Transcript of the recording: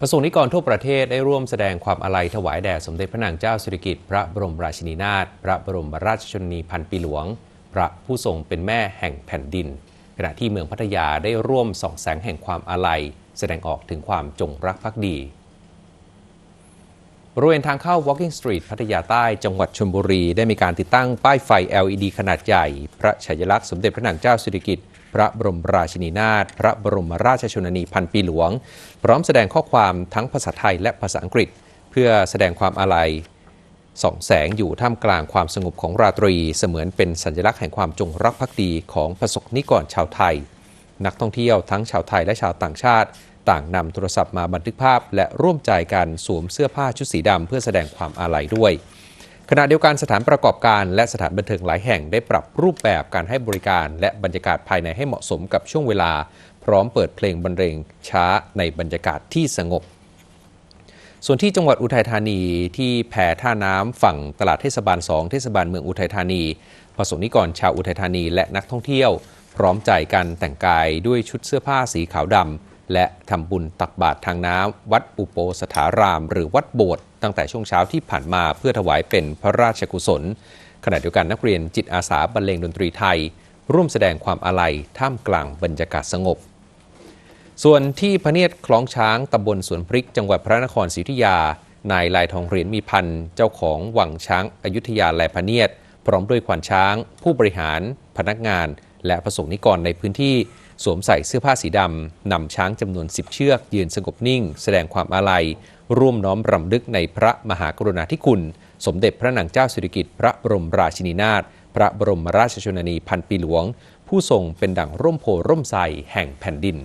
ประสงค์นิกรทั่วประเทศได้ร่วมแสดงความอาลัยถวายแด่สมเด็จพระนางเจ้าสิริกิติ์พระบรมราชินีนาถพระบรมราชชนนีพันปีหลวง พระผู้ทรงเป็นแม่แห่งแผ่นดิน ขณะที่เมืองพัทยาได้ร่วมส่องแสงแห่งความอาลัย แสดงออกถึงความจงรักภักดีบริเวณทางเข้า Walking Street พัทยาใต้จังหวัดชลบุรี ได้มีการติดตั้งป้ายไฟ LED ขนาดใหญ่ พระฉายลักษณ์สมเด็จพระนางเจ้าสิริกิติ์ พระบรมราชินีนาถพระบรมราชชนนีพันปีหลวง พร้อมแสดงข้อความทั้งภาษาไทยและภาษาอังกฤษ เพื่อแสดงความอาลัยส่องแสงอยู่ท่ามกลางความสงบของราตรี เสมือนเป็นสัญลักษณ์แห่งความจงรักภักดีของประสบนิกรชาวไทย นักท่องเที่ยวทั้งชาวไทยและชาวต่างชาติ ต่างนำโทรศัพท์มาบันทึกภาพ และร่วมใจกันสวมเสื้อผ้าชุดสีดำเพื่อแสดงความอาลัยด้วย ขณะเดียวกันสถานประกอบการและสถานบันเทิงหลายแห่งได้ปรับรูปแบบการให้บริการและบรรยากาศภายในให้เหมาะสมกับช่วงเวลา พร้อมเปิดเพลงบรรเลงช้าในบรรยากาศที่สงบ ส่วนที่จังหวัดอุทัยธานีที่แพท่าน้ำฝั่งตลาดเทศบาล2เทศบาลเมืองอุทัยธานีประสงนิกรชาวอุทัยธานีและนักท่องเที่ยว พร้อมใจกันแต่งกายด้วยชุดเสื้อผ้าสีขาวดำ และทำบุญตักบาตรทางน้ำวัดอุโปสถาราม หรือวัดโบสถ์ตั้งแต่ช่วงเช้าที่ผ่านมาเพื่อถวายเป็นพระราชกุศล ขณะเดียวกันนักเรียนจิตอาสาบรรเลงดนตรีไทย ร่วมแสดงความอาลัยท่ามกลางบรรยากาศสงบ ส่วนที่พระเนียดคลองช้างตำบลสวนพริก จังหวัดพระนครศรีอยุธยานายลายทองเหรียญมีพันเจ้าของวังช้างอายุทยาแลพระเนียด พร้อมด้วยขวัญช้าง ผู้บริหาร พนักงาน และประสงค์นิกรในพื้นที่สวมใส่เสื้อผ้าสีดำนำช้างจำนวน 10 เชือก ยืนสงบนิ่ง แสดงความอาลัย ร่วมน้อมรำลึกในพระมหากรุณาธิคุณ สมเด็จพระนางเจ้าสิริกิติ์พระบรมราชินีนาถพระบรมราชชนนีพันปีหลวง ผู้ทรงเป็นดั่งร่มโพร่มใสแห่งแผ่นดิน